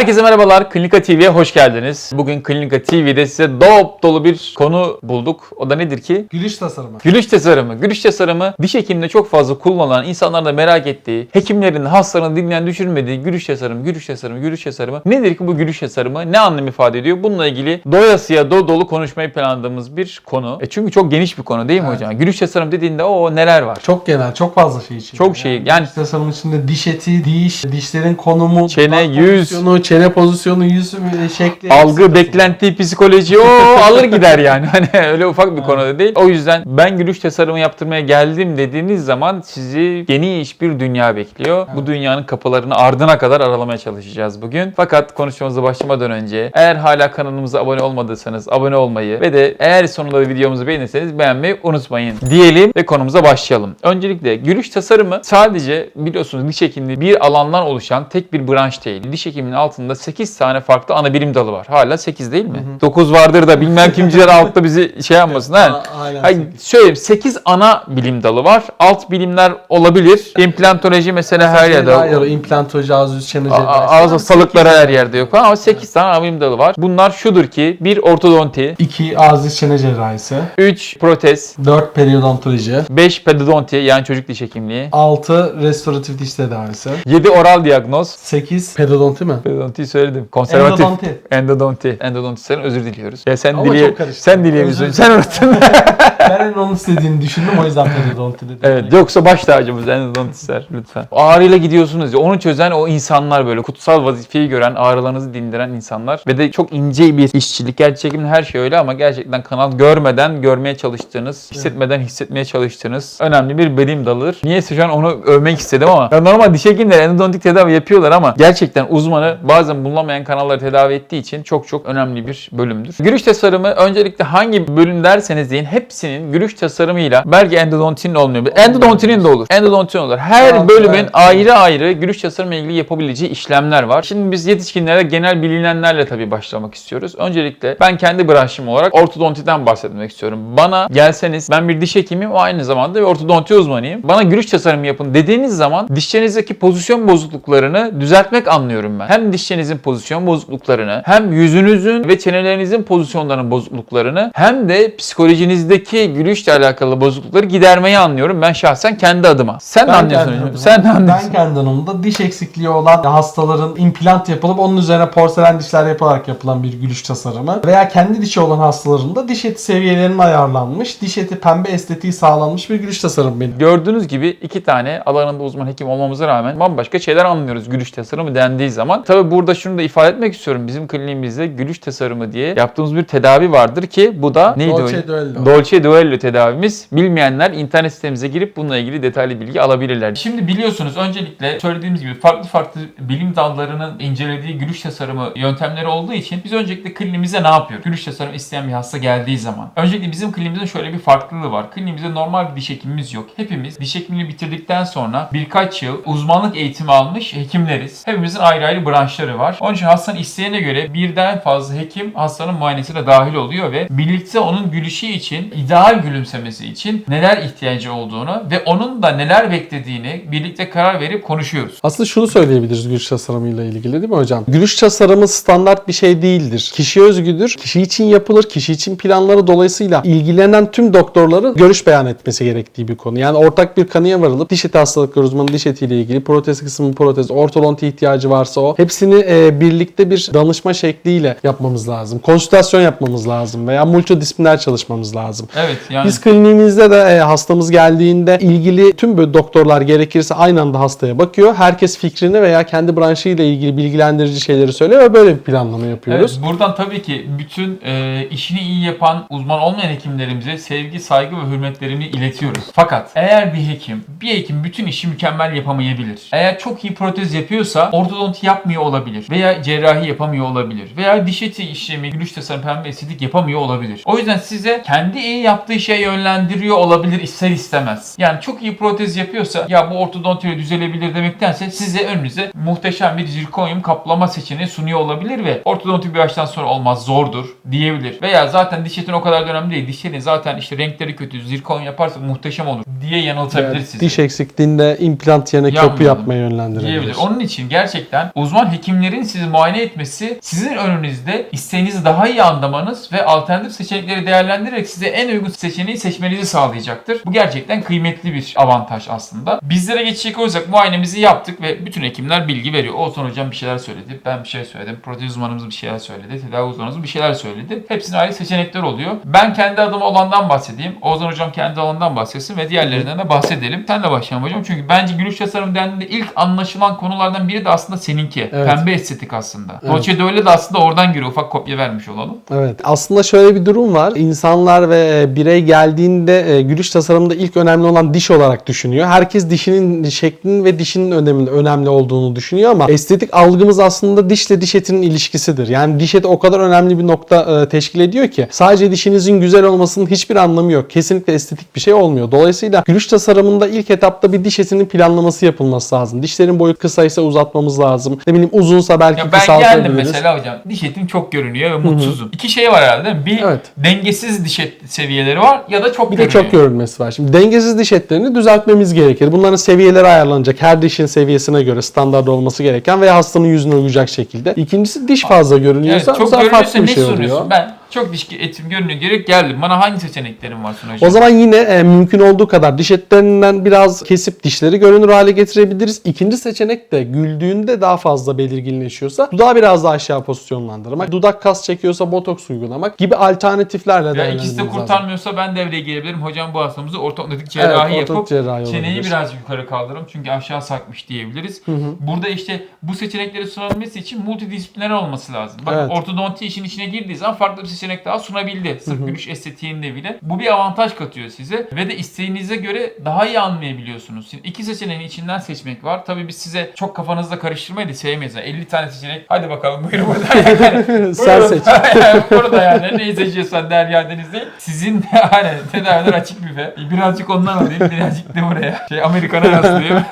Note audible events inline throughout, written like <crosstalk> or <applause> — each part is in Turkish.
Herkese merhabalar. Klinika TV'ye hoş geldiniz. Bugün Klinika TV'de size dop dolu bir konu bulduk. O da nedir ki? Gülüş tasarımı. Gülüş tasarımı. Gülüş tasarımı diş hekiminde çok fazla kullanılan, insanların da merak ettiği, hekimlerin hastalarını dinleyen düşürmediği gülüş tasarımı, gülüş tasarımı, gülüş tasarımı. Nedir ki bu gülüş tasarımı? Ne anlam ifade ediyor? Bununla ilgili doyasıya dolu dolu konuşmayı planladığımız bir konu. E çünkü çok geniş bir konu değil mi Evet. hocam? Gülüş tasarım dediğinde o neler var? Çok genel, çok fazla şey için. Çok şey, yani- Gülüş tasarımın içinde diş eti, diş, dişlerin konumu, Çene, yüz. Çene pozisyonu, yüz e, şekli. Algı, beklenti, psikoloji o alır gider yani. Hani <laughs> öyle ufak bir konu da değil. O yüzden ben gülüş tasarımı yaptırmaya geldim dediğiniz zaman sizi geniş bir dünya bekliyor. Bu dünyanın kapılarını ardına kadar aralamaya çalışacağız bugün. Fakat konuşmamıza başlamadan önce eğer hala kanalımıza abone olmadıysanız abone olmayı ve de eğer sonunda da videomuzu beğenirseniz beğenmeyi unutmayın diyelim ve konumuza başlayalım. Öncelikle gülüş tasarımı sadece biliyorsunuz diş hekimliği bir alandan oluşan tek bir branş değil. Diş hekimliğinin altında 8 tane farklı ana bilim dalı var. Hala 8 değil mi? 9 vardır da bilmem kimciler altta bizi şey yapmasın. ha? Hayır, söyleyeyim 8 ana bilim dalı var. Alt bilimler olabilir. İmplantoloji mesela her yerde. Hayır, implantoloji, ağız yüz çene A- a- Ağız hastalıkları her yerde yok ama 8 tane ana bilim dalı var. Bunlar şudur ki bir ortodonti, 2 ağız yüz çene cerrahisi, 3 protez, 4 periodontoloji, 5 pedodonti yani çocuk diş hekimliği, 6 restoratif diş tedavisi, 7 oral diagnoz, 8 pedodonti mi? Pedodontiyi söyledim. Konservatif. Endodonti. Endodonti. Endodontistlerin özür diliyoruz. Ya sen Ama diliye, çok karıştı. sen dileyemiyorsun. Sen unuttun. <laughs> onun istediğini düşündüm o yüzden pedodonti dedim. evet. Yoksa baş tacımız endodontistler lütfen. Ağrıyla gidiyorsunuz ya. Onu çözen o insanlar böyle kutsal vazifeyi gören, ağrılarınızı dindiren insanlar ve de çok ince bir işçilik. Gerçekten her şey öyle ama gerçekten kanal görmeden görmeye çalıştığınız, hissetmeden hissetmeye çalıştığınız önemli bir bilim dalıdır. Niyeyse şu an onu övmek istedim ama ya normal diş hekimleri endodontik tedavi yapıyorlar ama gerçekten uzmanı bazen bulunamayan kanalları tedavi ettiği için çok çok önemli bir bölümdür. Gülüş tasarımı öncelikle hangi bölüm derseniz deyin hepsinin gülüş tasarımıyla belki endodontinin olmuyor. Endodontinin de olur. Endodontinin olur. Her Evet, bölümün evet. ayrı ayrı gülüş tasarımı ilgili yapabileceği işlemler var. Şimdi biz yetişkinlere genel bilinenlerle tabii başlamak istiyoruz. Öncelikle ben kendi branşım olarak ortodontiden bahsetmek istiyorum. Bana gelseniz ben bir diş hekimiyim aynı zamanda bir ortodonti uzmanıyım. Bana gülüş tasarımı yapın dediğiniz zaman dişlerinizdeki pozisyon bozukluklarını düzeltmek anlıyorum ben. Hem dişlerinizin pozisyon bozukluklarını hem yüzünüzün ve çenelerinizin pozisyonlarının bozukluklarını hem de psikolojinizdeki gülüşle alakalı bozuklukları gidermeyi anlıyorum ben şahsen kendi adıma. Sen ne Ben anlıyorsun? kendi adıma- Sen ne anlıyorsun? Ben kendi adıma diş eksikliği olan hastaların implant yapılıp onun üzerine porselen dişler yapılarak yapılan bir gülüş tasarımı veya kendi dişi olan hastaların da diş eti seviyelerinin ayarlanmış, diş eti pembe estetiği sağlanmış bir gülüş tasarımı benim. Gördüğünüz gibi iki tane alanında uzman hekim olmamıza rağmen bambaşka şeyler anlıyoruz gülüş tasarımı dendiği zaman. Tabi burada şunu da ifade etmek istiyorum. Bizim kliniğimizde gülüş tasarımı diye yaptığımız bir tedavi vardır ki bu da neydi Dolce o? Duello. Dolce Duello tedavimiz. Bilmeyenler internet sitemize girip bununla ilgili detaylı bilgi alabilirler. Şimdi biliyorsunuz öncelikle söylediğimiz gibi farklı farklı bilim dallarının incelediği gülüş tasarımı yöntemleri olduğu için biz öncelikle kliniğimize ne yapıyoruz? Gülüş tasarımı isteyen bir hasta geldiği zaman. Öncelikle bizim kliniğimizin şöyle bir farklılığı var. Kliniğimizde normal bir diş hekimimiz yok. Hepimiz diş hekimliğini bitirdikten sonra birkaç yıl uzmanlık eğitimi almış hekimleriz. Hepimizin ayrı ayrı branşları var. Onun için hastanın isteğine göre birden fazla hekim hastanın muayenesine dahil oluyor ve birlikte onun gülüşü için, ideal gülümsemesi için neler ihtiyacı olduğunu ve onun da neler beklediğini birlikte karar verip konuşuyoruz. Aslında şunu söyleyebiliriz gülüş tasarımıyla ilgili değil mi hocam? Gülüş tasarımı standart bir şey değildir. Kişiye özgüdür. Kişi için yapılır. Kişi için planları dolayısıyla ilgilenen tüm doktorların görüş beyan etmesi gerektiği bir konu. Yani ortak bir kanıya varılıp diş eti hastalıkları uzmanı diş etiyle ilgili protez kısmı protez, ortodonti ihtiyacı varsa o. Hepsini e, birlikte bir danışma şekliyle yapmamız lazım. Konsültasyon yapmamız lazım veya multidisipliner çalışmamız lazım. Evet yani Biz kliniğimizde de e, hastamız geldiğinde ilgili tüm böyle doktorlar gerekirse aynı anda hastaya bakıyor. Herkes fikrini veya kendi branşıyla ilgili bilgilendirici şeyleri söylüyor ve böyle bir planlama yapıyoruz. Evet, buradan tabii ki bütün e, işini iyi yapan uzman olmayan hekimlerimize sevgi, saygı ve hürmetlerimi iletiyoruz. Fakat eğer bir hekim, bir hekim bütün işi mükemmel yapamayabilir. Eğer çok iyi protez yapıyorsa ortodonti yapmıyor olabilir. Veya cerrahi yapamıyor olabilir. Veya diş eti işlemi, gülüş tasarım, pembe estetik yapamıyor olabilir. O yüzden size kendi iyi yaptığı işi işe yönlendiriyor olabilir ister istemez. Yani çok iyi protez yapıyorsa ya bu ortodontiyle düzelebilir demektense size önünüze muhteşem bir zirkonyum kaplama seçeneği sunuyor olabilir ve ortodonti bir yaştan sonra olmaz zordur diyebilir. Veya zaten diş etin o kadar da önemli değil. Diş etin zaten işte renkleri kötü zirkon yaparsa muhteşem olur diye yanıltabilir Evet, sizi. diş eksikliğinde implant yerine Yapmayalım. köprü yapmaya yönlendirebilir. diyebilir. Onun için gerçekten uzman hekimlerin sizi muayene etmesi sizin önünüzde isteğinizi daha iyi anlamanız ve alternatif seçenekleri değerlendirerek size en uygun seçeneği seçmenizi sağlayacaktır. Bu gerçekten kıymetli bir avantaj aslında. Bizlere geçecek olursak muayenemizi yaptık ve bütün hekimler bilgi veriyor. Oğuzhan hocam bir şeyler söyledi, ben bir şey söyledim, protez uzmanımız bir şeyler söyledi, tedavi uzmanımız bir şeyler söyledi. Hepsinin ayrı seçenekler oluyor. Ben kendi adıma olandan bahsedeyim. Oğuzhan hocam kendi alanından bahsetsin ve diğerlerinden de bahsedelim. Sen de başlayalım hocam. Çünkü bence gülüş tasarım dendiğinde ilk anlaşılan konulardan biri de aslında seninki. Evet. Pembe estetik aslında. Evet. Dolce de öyle de aslında oradan giriyor. Ufak kopya vermiş olalım. Evet. Aslında şöyle bir durum var. İnsanlar ve birey geldiğinde e, gülüş tasarımında ilk önemli olan diş olarak düşünüyor. Herkes dişinin şeklinin ve dişinin önemli, önemli olduğunu düşünüyor ama estetik algımız aslında dişle diş etinin ilişkisidir. Yani diş eti o kadar önemli bir nokta e, teşkil ediyor ki sadece dişinizin güzel olmasının hiçbir anlamı yok. Kesinlikle estetik bir şey olmuyor. Dolayısıyla gülüş tasarımında ilk etapta bir diş etinin planlaması yapılması lazım. Dişlerin boyu kısaysa uzatmamız lazım. Ne bileyim uzunsa belki Ya ben kısaltabiliriz. geldim mesela hocam. Diş etim çok görünüyor ve mutsuzum. İki şey var herhalde. değil mi? Bir Evet. dengesiz diş et seviyeleri var ya da çok Bir de görünüyor. çok görülmesi var. Şimdi dengesiz diş etlerini düzeltmemiz gerekir. Bunların seviyeleri ayarlanacak. Her dişin seviyesine göre standart olması gereken veya hastanın yüzüne uyacak şekilde. İkincisi diş fazla Evet, görünüyorsa çok bu sefer farklı bir şey oluyor. Ben çok diş etim görünüyor gerek geldim. Bana hangi seçeneklerin var sunacağım? O zaman yine e, mümkün olduğu kadar diş etlerinden biraz kesip dişleri görünür hale getirebiliriz. İkinci seçenek de güldüğünde daha fazla belirginleşiyorsa dudağı biraz daha aşağı pozisyonlandırmak, dudak kas çekiyorsa botoks uygulamak gibi alternatiflerle ya değerlendirmemiz ikisi de kurtarmıyorsa ben devreye gelebilirim. Hocam bu hastamızı ortodontik cerrahi Evet, yapıp cerrahi çeneyi olabilir. biraz yukarı kaldırırım. Çünkü aşağı sarkmış diyebiliriz. Burada işte bu seçenekleri sunabilmesi için multidisipliner olması lazım. Bakın Evet. ortodonti işin içine girdiği zaman farklı bir seçenek daha sunabildi. Sırf gülüş estetiğinde bile. Bu bir avantaj katıyor size ve de isteğinize göre daha iyi anlayabiliyorsunuz. Şimdi iki seçeneğin içinden seçmek var. Tabii biz size çok kafanızda karıştırmayı da sevmeyiz. Yani 50 tane seçenek. Hadi bakalım buyurun <laughs> <laughs> burada. Yani, Sen buyurun. seç. burada yani neyi seçiyorsan Derya Deniz değil. Sizin hani <laughs> tedaviler açık büfe. Birazcık ondan alayım birazcık da buraya. Şey Amerikan'a yaslayayım.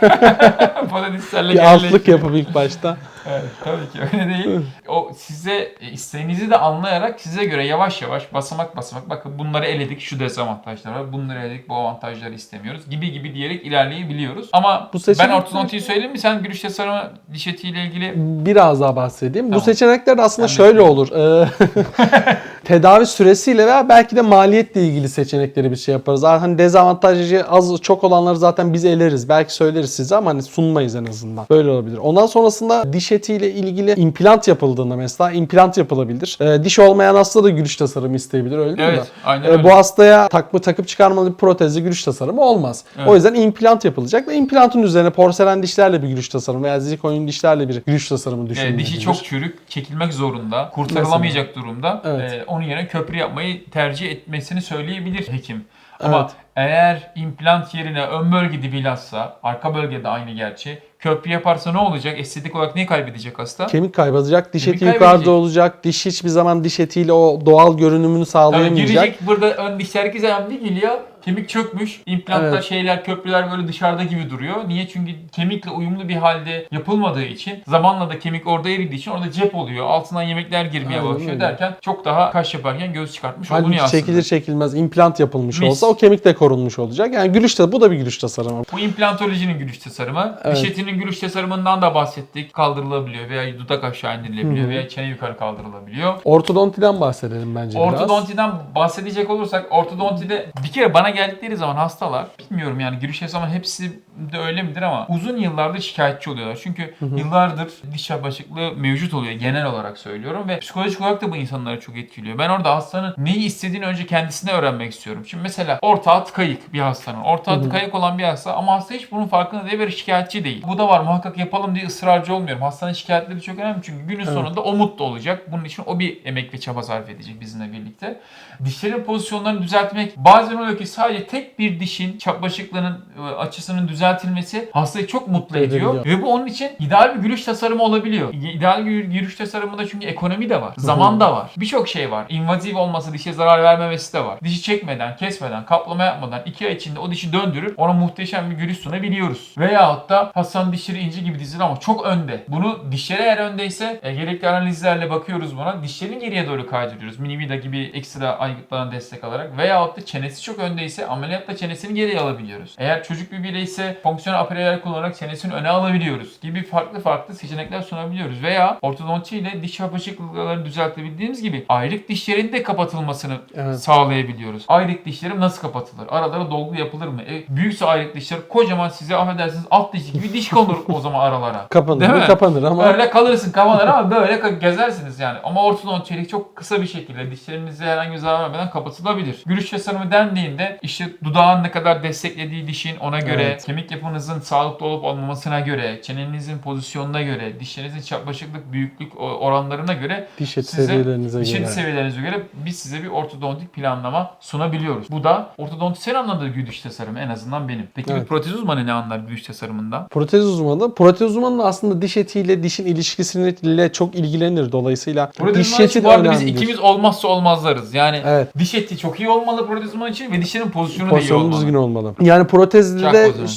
Patateslerle Bir altlık yapıp ilk başta. Evet, tabii ki öyle değil. O size e, isteğinizi de anlayarak size göre yavaş yavaş basamak basamak bakın bunları eledik şu dezavantajlar var. Bunları eledik bu avantajları istemiyoruz gibi gibi diyerek ilerleyebiliyoruz. Ama Bu ben ortodontiyi söyleyeyim mi? Sen gülüş tasarımı diş etiyle ilgili Biraz daha bahsedeyim. Bu Tamam. seçenekler de aslında de şöyle olur. <laughs> Ee, tedavi süresiyle veya belki de maliyetle ilgili seçenekleri bir şey yaparız. Hani dezavantajı az çok olanları zaten biz eleriz. Belki söyleriz size ama hani sunmayız en azından. Böyle olabilir. Ondan sonrasında diş etiyle ilgili implant yapıldığında mesela implant yapılabilir. Ee, diş olmayan hasta da gülüş tasarımı isteyebilir öyle değil mi? Evet, aynen Ee, öyle. bu hastaya takma takıp çıkarmalı bir protezli gülüş tasarımı olmaz. Evet. O yüzden implant yapılacak ve implantın üzerine porselen dişlerle bir gülüş tasarımı veya zirkonyum dişlerle bir gülüş tasarımı e, düşünülebilir. dişi çok çürük, çekilmek zorunda, kurtarılamayacak durumda. Evet. E, onun yerine köprü yapmayı tercih etmesini söyleyebilir hekim. Ama Evet. eğer implant yerine ön bölgede bilhassa, arka bölgede aynı gerçi, köprü yaparsa ne olacak? Estetik olarak neyi kaybedecek hasta? Kemik kaybedecek, diş Kemik eti kaybedecek. yukarıda olacak, diş hiçbir zaman diş etiyle o doğal görünümünü sağlayamayacak. girecek burada ön diş herkes hemen bir geliyor. Kemik çökmüş. İmplantlar, Evet. şeyler, köprüler böyle dışarıda gibi duruyor. Niye? Çünkü kemikle uyumlu bir halde yapılmadığı için zamanla da kemik orada eridiği için orada cep oluyor. Altından yemekler girmeye Aynen başlıyor öyle. derken çok daha kaş yaparken göz çıkartmış olunuyor Halbuki aslında. çekilir çekilmez implant yapılmış Mis. olsa o kemik de korunmuş olacak. Yani gülüş de bu da bir gülüş tasarımı. Bu implantolojinin gülüş tasarımı. Evet. Diş etinin gülüş tasarımından da bahsettik. Kaldırılabiliyor veya dudak aşağı indirilebiliyor Hı hı. veya çene yukarı kaldırılabiliyor. Ortodontiden bahsedelim bence biraz. Ortodontiden bahsedecek olursak ortodontide bir kere bana geldikleri zaman hastalar bilmiyorum yani giriş zaman hepsi de öyle midir ama uzun yıllardır şikayetçi oluyorlar. Çünkü yıllardır diş başıklığı mevcut oluyor genel olarak söylüyorum ve psikolojik olarak da bu insanları çok etkiliyor. Ben orada hastanın neyi istediğini önce kendisine öğrenmek istiyorum. Şimdi mesela ortağı tıkayık bir hastanın. Ortağı tıkayık olan bir hasta ama hasta hiç bunun farkında değil ve şikayetçi değil. Bu da var muhakkak yapalım diye ısrarcı olmuyorum. Hastanın şikayetleri çok önemli çünkü günün sonunda o mutlu olacak. Bunun için o bir emek ve çaba sarf edecek bizimle birlikte. Dişlerin pozisyonlarını düzeltmek bazen oluyor ki sadece tek bir dişin çapraşıklığının e, açısının düzeltilmesi hastayı çok mutlu ediyor. Ve bu onun için ideal bir gülüş tasarımı olabiliyor. İdeal bir gülüş tasarımında çünkü ekonomi de var. Zaman da var. Birçok şey var. İnvaziv olması, dişe zarar vermemesi de var. Dişi çekmeden, kesmeden, kaplama yapmadan iki ay içinde o dişi döndürür. Ona muhteşem bir gülüş sunabiliyoruz. Veyahut da hastanın dişleri inci gibi dizilir ama çok önde. Bunu dişleri eğer öndeyse e, gerekli analizlerle bakıyoruz buna. Dişlerini geriye doğru kaydırıyoruz. Mini vida gibi ekstra aygıtlardan destek alarak. Veyahut da çenesi çok öndeyse ameliyatla çenesini geriye alabiliyoruz. Eğer çocuk bir bireyse fonksiyonel apareler kullanarak çenesini öne alabiliyoruz. Gibi farklı farklı seçenekler sunabiliyoruz. Veya ortodonti ile diş yapışıklıklarını düzeltebildiğimiz gibi ayrık dişlerin de kapatılmasını Evet. sağlayabiliyoruz. Ayrık dişlerim nasıl kapatılır? Aralara dolgu yapılır mı? E, büyükse ayrık dişler kocaman size affedersiniz alt dişi gibi diş konur o zaman aralara. <laughs> Kapanır Değil mi? Kapanır ama Öyle kalırsın kapanır ama böyle gezersiniz yani. Ama ortodontilik çok kısa bir şekilde dişlerinize herhangi bir zarar vermeden kapatılabilir. Gülüş tasarımı dendiğinde işte dudağın ne kadar desteklediği dişin ona göre, Evet. kemik yapınızın sağlıklı olup olmamasına göre, çenenizin pozisyonuna göre, dişlerinizin çapraşıklık, büyüklük oranlarına göre diş eti size seviyelerinize diş göre. eti seviyelerinize göre biz size bir ortodontik planlama sunabiliyoruz. Bu da ortodontisyen anladığı gülüş tasarımı en azından benim. Peki bir Evet. protez uzmanı ne anlar gülüş tasarımında? Protez uzmanı, protez uzmanı aslında diş etiyle dişin ilişkisiyle çok ilgilenir dolayısıyla. Protez diş eti bu arada biz ikimiz olmazsa olmazlarız. Yani Evet. diş eti çok iyi olmalı protez uzmanı için ve dişlerin pozisyonu, da iyi Pozisyonu olmalı. düzgün olmalı. Yani protezde Çak de zaman.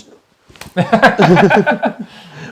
<laughs>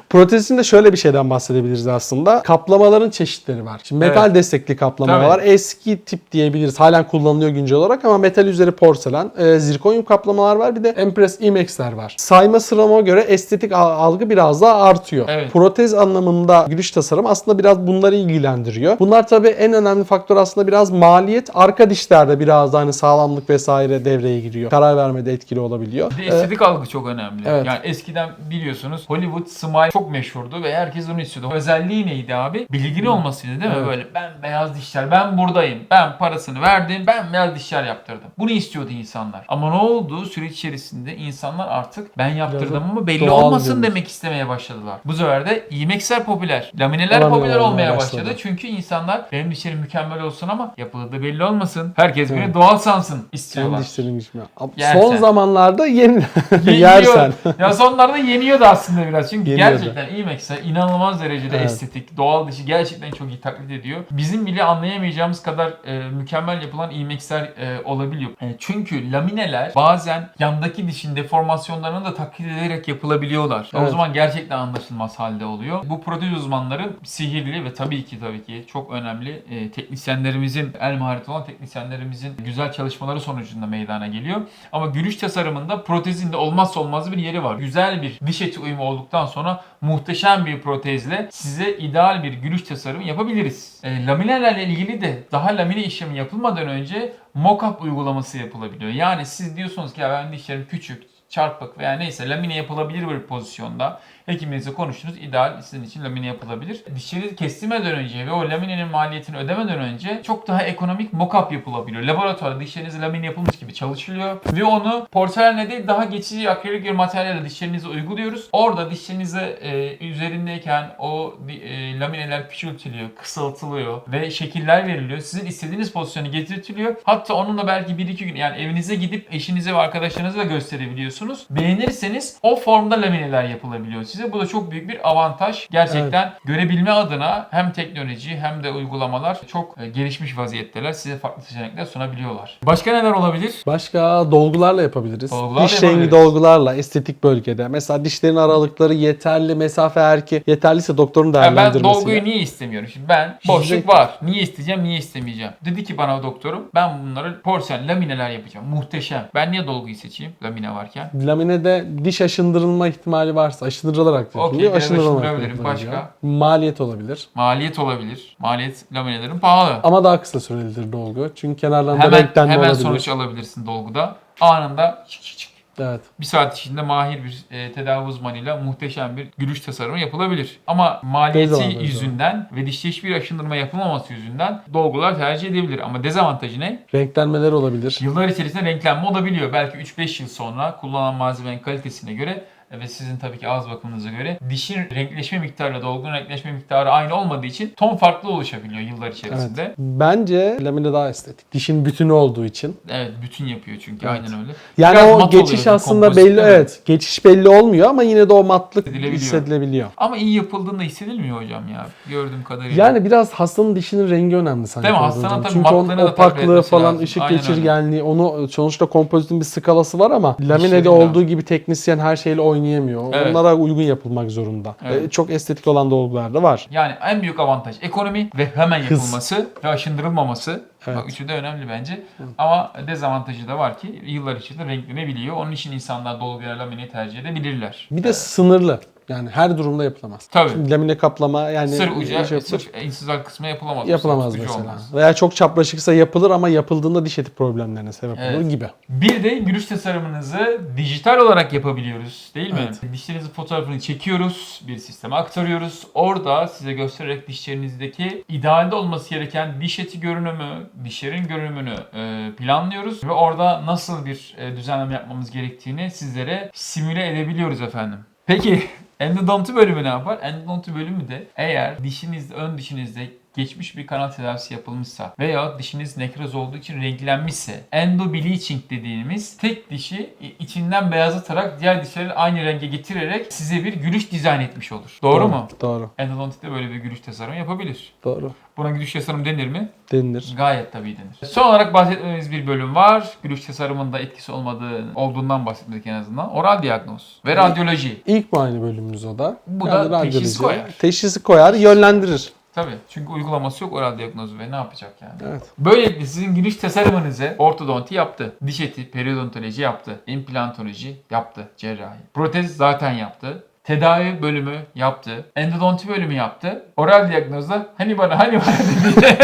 Protezin de şöyle bir şeyden bahsedebiliriz aslında. Kaplamaların çeşitleri var. Şimdi metal Evet. destekli kaplama Tabii. var. Eski tip diyebiliriz. Halen kullanılıyor güncel olarak ama metal üzeri porselen. E, zirkonyum kaplamalar var. Bir de Empress Imex'ler var. Sayma sırama göre estetik al- algı biraz daha artıyor. Evet. Protez anlamında gülüş tasarım aslında biraz bunları ilgilendiriyor. Bunlar tabii en önemli faktör aslında biraz maliyet. Arka dişlerde biraz da hani sağlamlık vesaire devreye giriyor. Karar vermede etkili olabiliyor. Bir de estetik algı çok önemli. Evet. Yani eskiden biliyorsunuz Hollywood smile çok meşhurdu ve herkes onu istiyordu. Özelliği neydi abi? Bilgin olmasıydı değil mi? Evet. Böyle ben beyaz dişler, ben buradayım, ben parasını verdim, ben beyaz dişler yaptırdım. Bunu istiyordu insanlar. Ama ne oldu? Süreç içerisinde insanlar artık ben yaptırdım ama belli olmasın görünüş. demek istemeye başladılar. Bu sefer de IMEX'ler popüler. Lamineler Lamineler popüler olmaya başladı. başladı. Çünkü insanlar benim dişlerim mükemmel olsun ama yapılı da belli olmasın. Herkes beni doğal sansın kendi istiyorlar. dişlerim içmiyor. Yersen. Son zamanlarda yeni <laughs> yersen. ya sonlarda yeniyordu aslında biraz. Çünkü Yeniyordu. gerçekten IMAX'e inanılmaz derecede Evet. estetik, doğal dişi gerçekten çok iyi taklit ediyor. Bizim bile anlayamayacağımız kadar e, mükemmel yapılan IMAX'ler e, olabiliyor. E, çünkü lamineler bazen yandaki dişin deformasyonlarını da taklit ederek yapılabiliyorlar. O Evet. zaman gerçekten anlaşılmaz halde oluyor. Bu protez uzmanları sihirli ve tabii ki tabii ki çok önemli e, teknisyenlerimizin, el mahareti olan teknisyenlerimizin güzel çalışmaları sonucunda meydana geliyor. Ama gülüş tasarımında protezin de olmazsa olmaz bir yeri var. Güzel bir diş eti uyumu olduktan sonra muhteşem bir protezle size ideal bir gülüş tasarımı yapabiliriz. E, laminelerle ilgili de daha lamine işlemi yapılmadan önce mock-up uygulaması yapılabiliyor. Yani siz diyorsunuz ki ya ben dişlerim küçük, çarpık veya neyse lamine yapılabilir bir pozisyonda. Hekiminizle konuştunuz. ideal sizin için lamine yapılabilir. Dişleri kestirmeden önce ve o laminenin maliyetini ödemeden önce çok daha ekonomik mock-up yapılabiliyor. Laboratuvarda dişlerinize lamine yapılmış gibi çalışılıyor. Ve onu porselenle değil daha geçici akrilik bir materyalle dişlerinize uyguluyoruz. Orada dişlerinize e, üzerindeyken o e, lamineler küçültülüyor, kısaltılıyor ve şekiller veriliyor. Sizin istediğiniz pozisyona getirtiliyor. Hatta onunla belki 1-2 gün yani evinize gidip eşinize ve arkadaşlarınıza da gösterebiliyorsunuz. Beğenirseniz o formda lamineler yapılabiliyor size. Bu da çok büyük bir avantaj. Gerçekten görebilme adına hem teknoloji hem de uygulamalar çok e, gelişmiş vaziyetteler. Size farklı seçenekler sunabiliyorlar. Başka neler olabilir? Başka dolgularla yapabiliriz. Dolgularla Diş rengi dolgularla estetik bölgede. Mesela dişlerin aralıkları yeterli, mesafe eğer ki yeterliyse doktorun Ya ben dolguyu niye istemiyorum? Şimdi ben boşluk var. Niye isteyeceğim, niye istemeyeceğim? Dedi ki bana doktorum ben bunları porselen lamineler yapacağım. Muhteşem. Ben niye dolguyu seçeyim lamine varken? Laminede diş aşındırılma ihtimali varsa aşındırılarak Okey, yapılıyor, da aşındırabilirim. yapılabiliyor. Başka? Maliyet olabilir. Maliyet olabilir. Maliyet laminelerin pahalı. Ama daha kısa sürelidir dolgu. Çünkü kenarlarında Hemen renklenme hemen olabilir. sonuç alabilirsin dolguda. Anında çık çık çık. Evet. Bir saat içinde mahir bir e, tedavi uzmanıyla muhteşem bir gülüş tasarımı yapılabilir. Ama maliyeti Dezavantajı yüzünden ve dişte hiçbir aşındırma yapılmaması yüzünden dolgular tercih edilebilir. Ama dezavantajı ne? Renklenmeler olabilir. Yıllar içerisinde renklenme olabiliyor. Belki 3-5 yıl sonra kullanılan malzemenin kalitesine göre ve sizin tabii ki ağız bakımınıza göre dişin renkleşme miktarıyla dolgun renkleşme miktarı aynı olmadığı için ton farklı oluşabiliyor yıllar içerisinde. Evet. Bence lamine daha estetik. Dişin bütünü olduğu için. Evet, bütün yapıyor çünkü Evet. aynen öyle. Yani Biraz o geçiş aslında belli evet. evet. Geçiş belli olmuyor ama yine de o matlık Hissedilebiliyor. hissedilebiliyor. Ama iyi yapıldığında hissedilmiyor hocam ya gördüğüm kadarıyla. Yani biraz hastanın dişinin rengi önemli sanki. Değil mi? Hastanın tabii Çünkü onun opaklığı falan, lazım. ışık Aynen geçirgenliği, onu sonuçta kompozitin bir skalası var ama laminede olduğu gibi teknisyen her şeyle oynayamıyor. Evet. Onlara uygun yapılmak zorunda. Evet. Ee, Çok estetik olan dolgular da var. Yani en büyük avantaj ekonomi ve hemen Hız. yapılması ve aşındırılmaması. Evet. Bak üçü de önemli bence. Ama dezavantajı da var ki yıllar içinde renklenebiliyor. Onun için insanlar dolguya lamine tercih edebilirler. Bir de sınırlı. Yani her durumda yapılamaz. Tabii. Şimdi lamine kaplama yani Sır ucu, şey sırf insizal kısmı yapılamaz. yapılamaz Sırf mesela. olmaz. Veya çok çapraşıksa yapılır ama yapıldığında diş eti problemlerine sebep olur Evet. gibi. Bir de gülüş tasarımınızı dijital olarak yapabiliyoruz değil mi? Evet. Dişlerinizin fotoğrafını çekiyoruz, bir sisteme aktarıyoruz. Orada size göstererek dişlerinizdeki idealde olması gereken diş eti görünümü, dişlerin görünümünü e, planlıyoruz. Ve orada nasıl bir e, düzenleme yapmamız gerektiğini sizlere simüle edebiliyoruz efendim. Peki endodonti bölümü ne yapar? Endodonti bölümü de eğer dişinizde, ön dişinizde geçmiş bir kanal tedavisi yapılmışsa veya dişiniz nekroz olduğu için renklenmişse endo bleaching dediğimiz tek dişi içinden beyazlatarak diğer dişleri aynı renge getirerek size bir gülüş dizayn etmiş olur. Doğru, mu? Doğru. Endodontit de böyle bir gülüş tasarımı yapabilir. Doğru. Buna gülüş tasarım denir mi? Denilir. Gayet tabii denir. Son olarak bahsetmemiz bir bölüm var. Gülüş tasarımında etkisi olmadığı olduğundan bahsetmedik en azından. Oral diagnoz ve radyoloji. İlk muayene bölümümüz o da. Bu da radyoloji. teşhis koyar. Teşhisi koyar, yönlendirir. Tabii. Çünkü uygulaması yok oral diagnozu ve ne yapacak yani? Evet. Böylelikle sizin giriş tasarımınızı ortodonti yaptı. Diş eti, periodontoloji yaptı. implantoloji yaptı, cerrahi. Protez zaten yaptı. Tedavi bölümü yaptı. Endodonti bölümü yaptı. Oral diyagnozda hani bana hani bana dedi.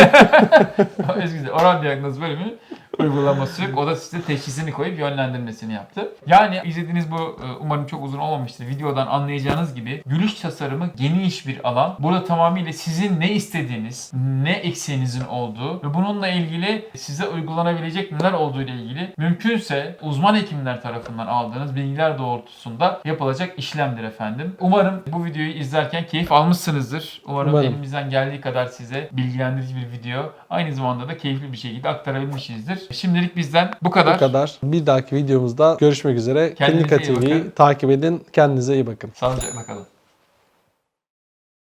<laughs> Oral diagnoz bölümü uygulaması yok. O da size teşhisini koyup yönlendirmesini yaptı. Yani izlediğiniz bu e, umarım çok uzun olmamıştır. Videodan anlayacağınız gibi gülüş tasarımı geniş bir alan. Burada tamamıyla sizin ne istediğiniz, ne eksiğinizin olduğu ve bununla ilgili size uygulanabilecek neler olduğu ile ilgili mümkünse uzman hekimler tarafından aldığınız bilgiler doğrultusunda yapılacak işlemdir efendim. Umarım bu videoyu izlerken keyif almışsınızdır. Umarım, Umarım. elimizden geldiği kadar size bilgilendirici bir video aynı zamanda da keyifli bir şekilde aktarabilmişizdir. Şimdilik bizden bu kadar. Bu kadar. Bir dahaki videomuzda görüşmek üzere. Kendinize Klinika iyi TV'yi bakın. takip edin. Kendinize iyi bakın. Sağlıcakla kalın.